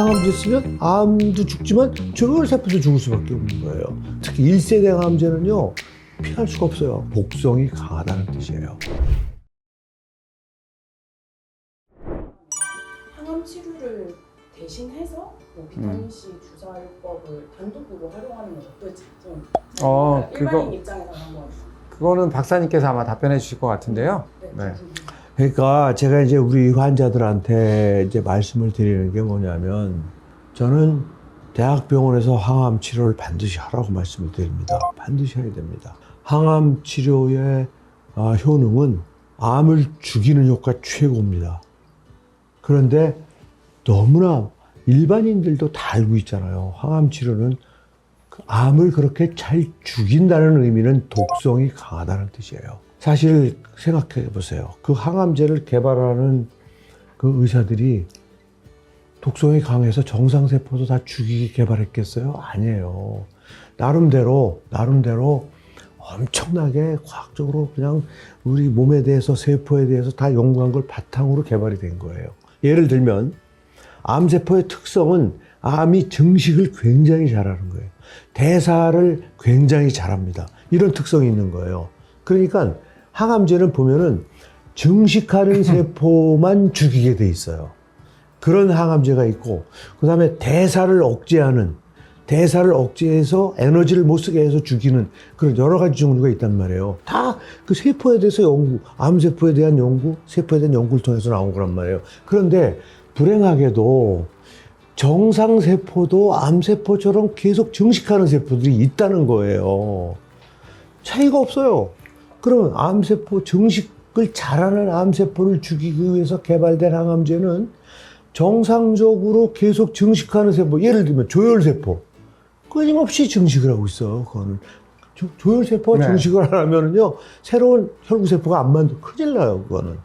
항암제 쓰면 암도 죽지만 조혈세포도 죽을 수밖에 없는 거예요. 특히 1세대 항암제는요 피할 수가 없어요. 복성이 강하다는 뜻이에요. 항암 치료를 대신해서 뭐 비타민 C 주사요법을 단독으로 활용하는 건 어떨지 좀 어, 일반인 그거- 입장에서 한번 그거는 박사님께서 아마 답변해 주실 것 같은데요. 네, 네. 좀 그러니까 제가 이제 우리 환자들한테 이제 말씀을 드리는 게 뭐냐면 저는 대학병원에서 항암 치료를 반드시 하라고 말씀을 드립니다. 반드시 해야 됩니다. 항암 치료의 아, 효능은 암을 죽이는 효과 최고입니다. 그런데 너무나 일반인들도 다 알고 있잖아요. 항암 치료는 그 암을 그렇게 잘 죽인다는 의미는 독성이 강하다는 뜻이에요. 사실 생각해 보세요. 그 항암제를 개발하는 그 의사들이 독성이 강해서 정상세포도 다 죽이게 개발했겠어요? 아니에요. 나름대로, 나름대로 엄청나게 과학적으로 그냥 우리 몸에 대해서 세포에 대해서 다 연구한 걸 바탕으로 개발이 된 거예요. 예를 들면 암세포의 특성은 암이 증식을 굉장히 잘하는 거예요. 대사를 굉장히 잘합니다. 이런 특성이 있는 거예요. 그러니까 항암제는 보면은 증식하는 세포만 죽이게 돼 있어요. 그런 항암제가 있고, 그 다음에 대사를 억제하는, 대사를 억제해서 에너지를 못 쓰게 해서 죽이는 그런 여러 가지 종류가 있단 말이에요. 다 그 세포에 대해서 연구, 암세포에 대한 연구, 세포에 대한 연구를 통해서 나온 거란 말이에요. 그런데 불행하게도 정상세포도 암세포처럼 계속 증식하는 세포들이 있다는 거예요. 차이가 없어요. 그러면 암세포, 증식을 잘하는 암세포를 죽이기 위해서 개발된 항암제는 정상적으로 계속 증식하는 세포, 예를 들면 조혈세포. 끊임없이 증식을 하고 있어, 그거는. 조- 조혈세포가 네. 증식을 안 하면은요, 새로운 혈구세포가 안 만들, 큰일 나요, 그거는.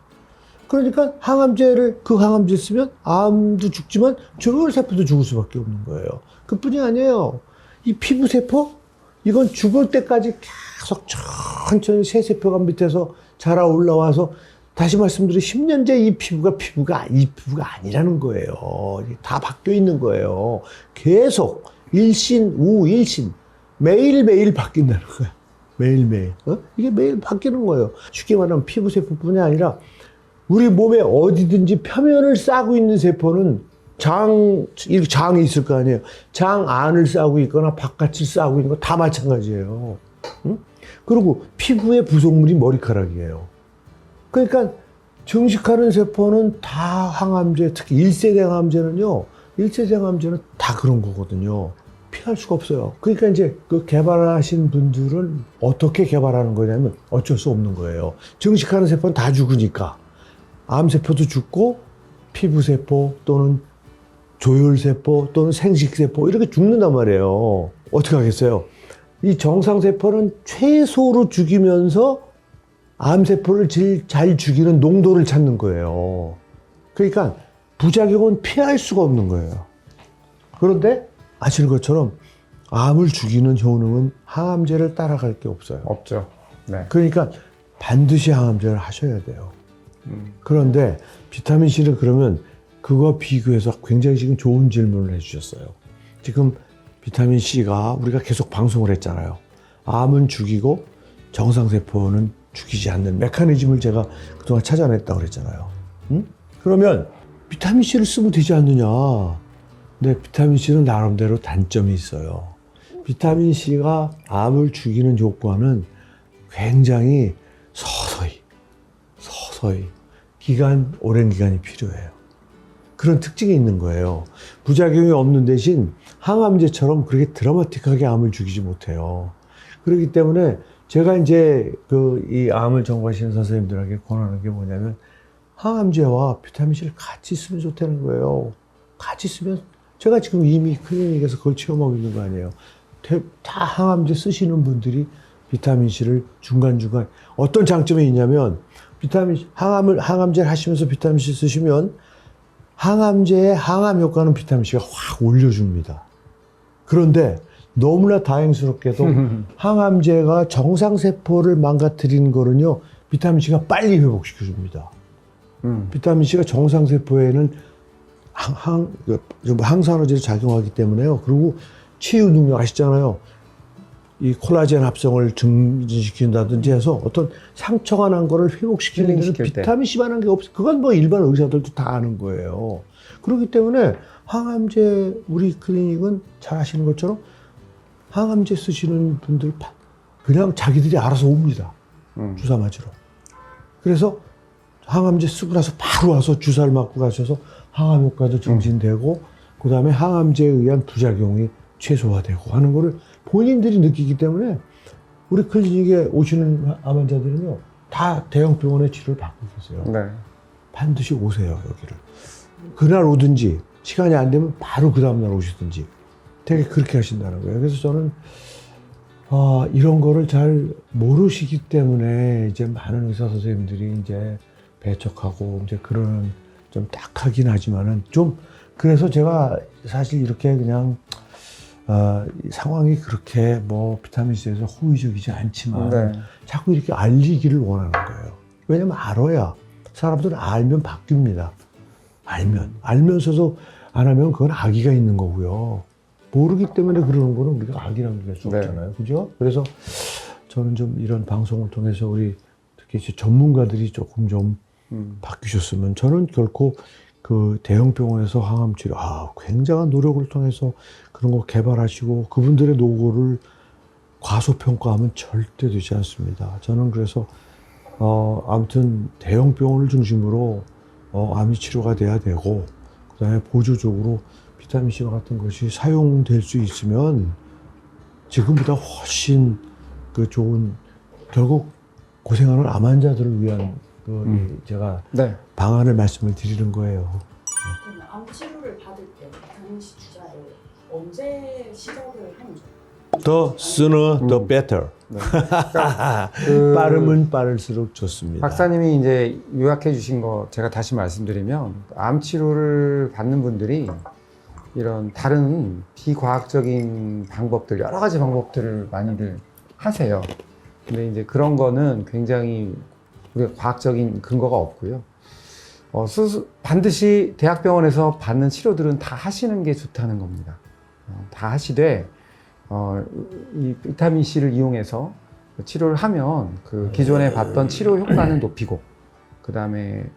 그러니까 항암제를, 그 항암제 쓰면 암도 죽지만 조혈세포도 죽을 수밖에 없는 거예요. 그 뿐이 아니에요. 이 피부세포? 이건 죽을 때까지 계속 천천히 새세포가 밑에서 자라 올라와서 다시 말씀드려 10년째 이 피부가 피부가 이 피부가 아니라는 거예요. 다 바뀌어 있는 거예요. 계속 일신 우 일신 매일매일 바뀐다는 거야. 매일매일. 어? 이게 매일 바뀌는 거예요. 쉽게 말하면 피부 세포뿐이 아니라 우리 몸에 어디든지 표면을 싸고 있는 세포는 장, 이 장이 있을 거 아니에요. 장 안을 싸고 있거나 바깥을 싸고 있는 거 다 마찬가지예요. 응? 그리고 피부의 부속물이 머리카락이에요. 그러니까 증식하는 세포는 다 항암제, 특히 1세대 항암제는요, 1세대 항암제는 다 그런 거거든요. 피할 수가 없어요. 그러니까 이제 그 개발하신 분들은 어떻게 개발하는 거냐면 어쩔 수 없는 거예요. 증식하는 세포는 다 죽으니까. 암세포도 죽고, 피부세포 또는 조혈세포 또는 생식세포 이렇게 죽는단 말이에요. 어떻게 하겠어요? 이 정상세포는 최소로 죽이면서 암세포를 제일 잘 죽이는 농도를 찾는 거예요. 그러니까 부작용은 피할 수가 없는 거예요. 그런데 아시는 것처럼 암을 죽이는 효능은 항암제를 따라갈 게 없어요. 없죠. 네. 그러니까 반드시 항암제를 하셔야 돼요. 음. 그런데 비타민 C는 그러면 그거 비교해서 굉장히 지금 좋은 질문을 해주셨어요. 지금 비타민 C가 우리가 계속 방송을 했잖아요. 암은 죽이고 정상세포는 죽이지 않는 메커니즘을 제가 그동안 찾아냈다고 그랬잖아요. 응? 그러면 비타민 C를 쓰면 되지 않느냐. 근데 비타민 C는 나름대로 단점이 있어요. 비타민 C가 암을 죽이는 효과는 굉장히 서서히, 서서히, 기간, 오랜 기간이 필요해요. 그런 특징이 있는 거예요. 부작용이 없는 대신 항암제처럼 그렇게 드라마틱하게 암을 죽이지 못해요. 그렇기 때문에 제가 이제 그 이 암을 전공하시는 선생님들에게 권하는 게 뭐냐면 항암제와 비타민C를 같이 쓰면 좋다는 거예요. 같이 쓰면 제가 지금 이미 클리닉에서 그걸 체험하고 있는 거 아니에요. 대- 다 항암제 쓰시는 분들이 비타민C를 중간중간 어떤 장점이 있냐면 비타민 항암을 항암제를 하시면서 비타민C 쓰시면 항암제의 항암 효과는 비타민C가 확 올려줍니다. 그런데 너무나 다행스럽게도 항암제가 정상세포를 망가뜨리는 거는요, 비타민C가 빨리 회복시켜줍니다. 음. 비타민C가 정상세포에는 항, 항, 그, 좀 항산화제를 작용하기 때문에요. 그리고 치유 능력 아시잖아요. 이 콜라겐 합성을 증진시킨다든지 해서 어떤 상처가 난 거를 회복시키는 데는. 비타민 C만한 게 없어. 그건 뭐 일반 의사들도 다 아는 거예요. 그렇기 때문에 항암제 우리 클리닉은 잘 아시는 것처럼 항암제 쓰시는 분들 파- 그냥 자기들이 알아서 옵니다. 음. 주사 맞으러. 그래서 항암제 쓰고 나서 바로 와서 주사를 맞고 가셔서 항암 효과도 증진되고 그다음에 항암제에 의한 부작용이 최소화되고 하는 거를 본인들이 느끼기 때문에 우리 클리닉에 오시는 암 환자들은요 다 대형 병원에 치료를 받고 계세요. 네. 반드시 오세요 여기를. 그날 오든지 시간이 안 되면 바로 그 다음날 오시든지 되게 그렇게 하신다는 거예요. 그래서 저는 아, 이런 거를 잘 모르시기 때문에 이제 많은 의사 선생님들이 이제 배척하고 이제 그런 좀 딱하긴 하지만은 좀 그래서 제가 사실 이렇게 그냥 아, 이 상황이 그렇게 뭐 비타민 C에서 호의적이지 않지만 네. 자꾸 이렇게 알리기를 원하는 거예요. 왜냐면 알아야 사람들은 알면 바뀝니다. 알면 알면서도 안 하면 그건 악의가 있는 거고요. 모르기 때문에 그러는 거는 우리가 악이라고 얘기할 수 네. 없잖아요. 그죠? 그래서 저는 좀 이런 방송을 통해서 우리 특히 전문가들이 조금 좀 음. 바뀌셨으면 저는 결코 그 대형 병원에서 항암 치료 아 굉장한 노력을 통해서 그런 거 개발하시고 그분들의 노고를 과소평가하면 절대 되지 않습니다. 저는 그래서 어 아무튼 대형 병원을 중심으로 어 암이 치료가 돼야 되고 그다음에 보조적으로 비타민 C와 같은 것이 사용될 수 있으면 지금보다 훨씬 그 좋은 결국 고생하는 암 환자들을 위한 그 음. 제가 네. 방안을 말씀을 드리는 거예요. 그럼 암 치료를 받을 때 C 주사를 언제 시작을? The sooner the 음. better. 네. 그 빠르면 빠를수록 좋습니다. 박사님이 이제 요약해 주신 거 제가 다시 말씀드리면 암 치료를 받는 분들이 이런 다른 비과학적인 방법들 여러 가지 방법들을 많이들 하세요. 근데 이제 그런 거는 굉장히 우리가 과학적인 근거가 없고요. 어, 수수, 반드시 대학병원에서 받는 치료들은 다 하시는 게 좋다는 겁니다. 어, 다 하시되 어, 이 비타민 C를 이용해서 치료를 하면 그 기존에 봤던 치료 효과는 높이고 그 다음에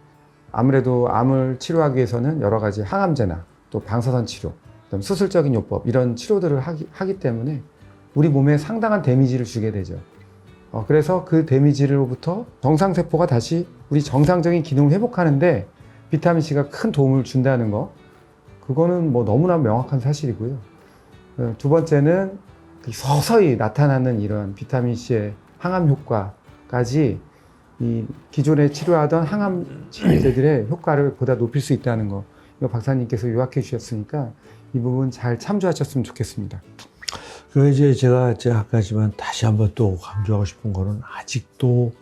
아무래도 암을 치료하기 위해서는 여러 가지 항암제나 또 방사선 치료, 그다음 수술적인 요법 이런 치료들을 하기, 하기 때문에 우리 몸에 상당한 데미지를 주게 되죠. 어, 그래서 그 데미지로부터 정상세포가 다시 우리 정상적인 기능을 회복하는데 비타민 C가 큰 도움을 준다는 거, 그거는 뭐 너무나 명확한 사실이고요. 어, 두 번째는 그 서서히 나타나는 이런 비타민 C의 항암 효과까지 이 기존에 치료하던 항암 치료제들의 효과를 보다 높일 수 있다는 거, 이거 박사님께서 요약해 주셨으니까 이 부분 잘 참조하셨으면 좋겠습니다. 그 이제 제가 아까지만 다시 한번 또 강조하고 싶은 거는 아직도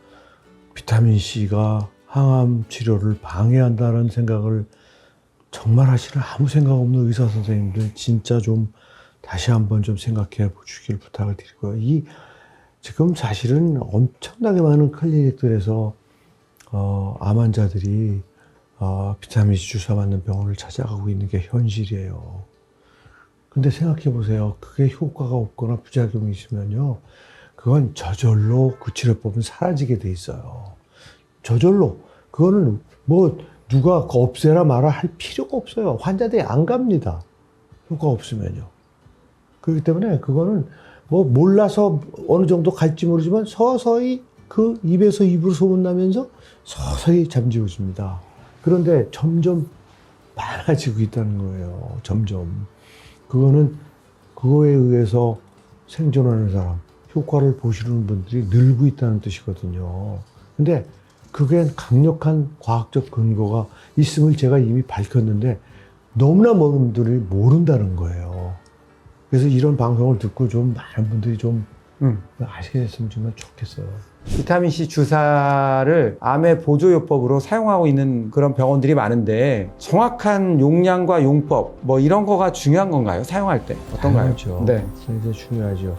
비타민 C가 항암 치료를 방해한다는 생각을 정말 하시는 아무 생각 없는 의사 선생님들 진짜 좀 다시 한번 좀 생각해 보시길 부탁을 드리고요. 이 지금 사실은 엄청나게 많은 클리닉들에서 어, 암 환자들이 어, 비타민 C 주사 맞는 병원을 찾아가고 있는 게 현실이에요. 근데 생각해 보세요. 그게 효과가 없거나 부작용이 있으면요. 그건 저절로 그 치료법은 사라지게 돼 있어요. 저절로. 그거는 뭐 누가 없애라 말아 할 필요가 없어요. 환자들이 안 갑니다. 효과 없으면요. 그렇기 때문에 그거는 뭐 몰라서 어느 정도 갈지 모르지만 서서히 그 입에서 입으로 소문나면서 서서히 잠재워집니다. 그런데 점점 많아지고 있다는 거예요. 점점. 그거는 그거에 의해서 생존하는 사람, 효과를 보시는 분들이 늘고 있다는 뜻이거든요. 근데 그게 강력한 과학적 근거가 있음을 제가 이미 밝혔는데 너무나 많은 분들이 모른다는 거예요. 그래서 이런 방송을 듣고 좀 많은 분들이 좀 음. 아시게 됐으면 정말 좋겠어요. 비타민 C 주사를 암의 보조요법으로 사용하고 있는 그런 병원들이 많은데 정확한 용량과 용법 뭐 이런 거가 중요한 건가요? 사용할 때 어떤가요? 당연하죠. 네. 굉장히 중요하죠.